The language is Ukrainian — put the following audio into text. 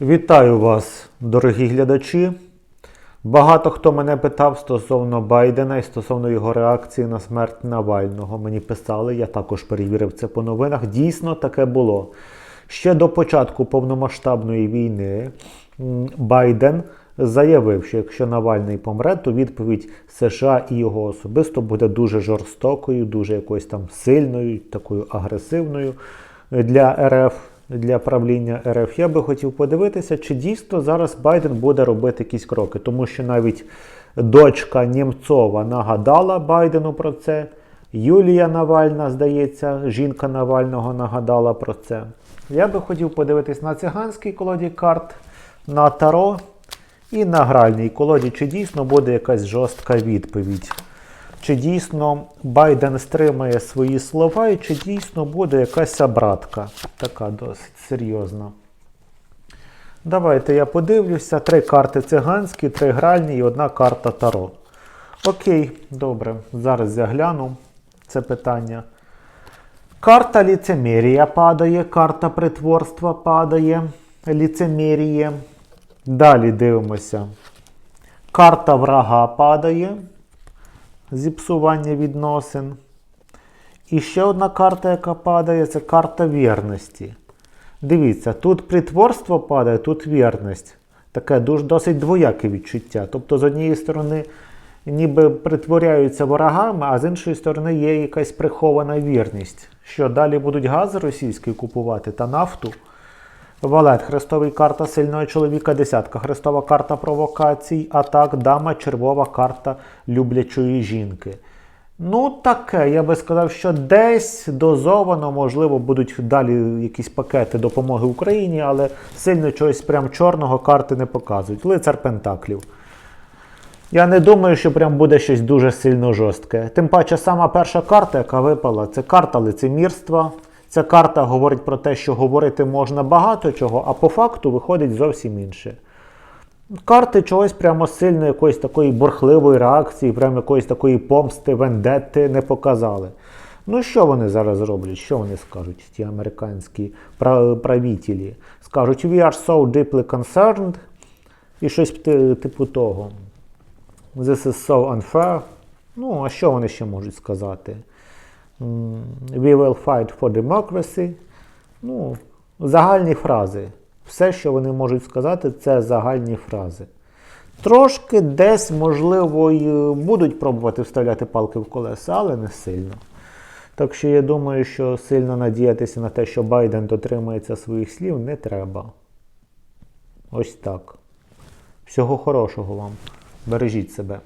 Вітаю вас, дорогі глядачі. Багато хто мене питав стосовно Байдена і стосовно його реакції на смерть Навального. Мені писали, я також перевірив це по новинах. Дійсно таке було. Ще до початку повномасштабної війни Байден заявив, що якщо Навальний помре, то відповідь США і його особисто буде дуже жорстокою, дуже якоюсь там сильною, такою агресивною для РФ, для правління РФ. Я би хотів подивитися, чи дійсно зараз Байден буде робити якісь кроки, тому що навіть дочка Німцова нагадала Байдену про це. Юлія Навальна, здається, жінка Навального нагадала про це. Я би хотів подивитись на циганській колоді карт, на Таро і на гральній колоді, чи дійсно буде якась жорстка відповідь. Чи дійсно Байден стримає свої слова, і чи дійсно буде якась обратка, така досить серйозна. Давайте я подивлюся. Три карти циганські, три гральні і одна карта Таро. Окей, добре, зараз я гляну це питання. Карта ліцемерія падає, карта притворства падає, ліцемеріє. Далі дивимося. Карта врага падає, зіпсування відносин. І ще одна карта, яка падає, це карта вірності. Дивіться, тут притворство падає, тут вірність. Таке дуже досить двояке відчуття. Тобто, з однієї сторони, ніби притворяються ворогами, а з іншої сторони є якась прихована вірність. Що далі будуть газ російський купувати та нафту. Валет, хрестовий карта сильного чоловіка, десятка, хрестова карта провокацій, атак, дама, червова карта люблячої жінки. Ну, таке, я би сказав, що десь дозовано, можливо, будуть далі якісь пакети допомоги Україні, але сильно чогось прям чорного карти не показують. Лицар Пентаклів. Я не думаю, що прям буде щось дуже сильно жорстке. Тим паче, сама перша карта, яка випала, це карта лицемірства. Ця карта говорить про те, що говорити можна багато чого, а по факту виходить зовсім інше. Карти чогось прямо сильно якоїсь такої бурхливої реакції, прямо якоїсь такої помсти, вендетти не показали. Ну, що вони зараз роблять? Що вони скажуть, ті американські пра- правителі? Скажуть, we are so deeply concerned, і щось типу того. This is so unfair. Ну, а що вони ще можуть сказати? We will fight for democracy. Ну, загальні фрази. Все, що вони можуть сказати, це загальні фрази. Трошки десь, можливо, й будуть пробувати вставляти палки в колеса, але не сильно. Так що я думаю, що сильно надіятися на те, що Байден дотримається своїх слів, не треба. Ось так. Всього хорошого вам. Бережіть себе.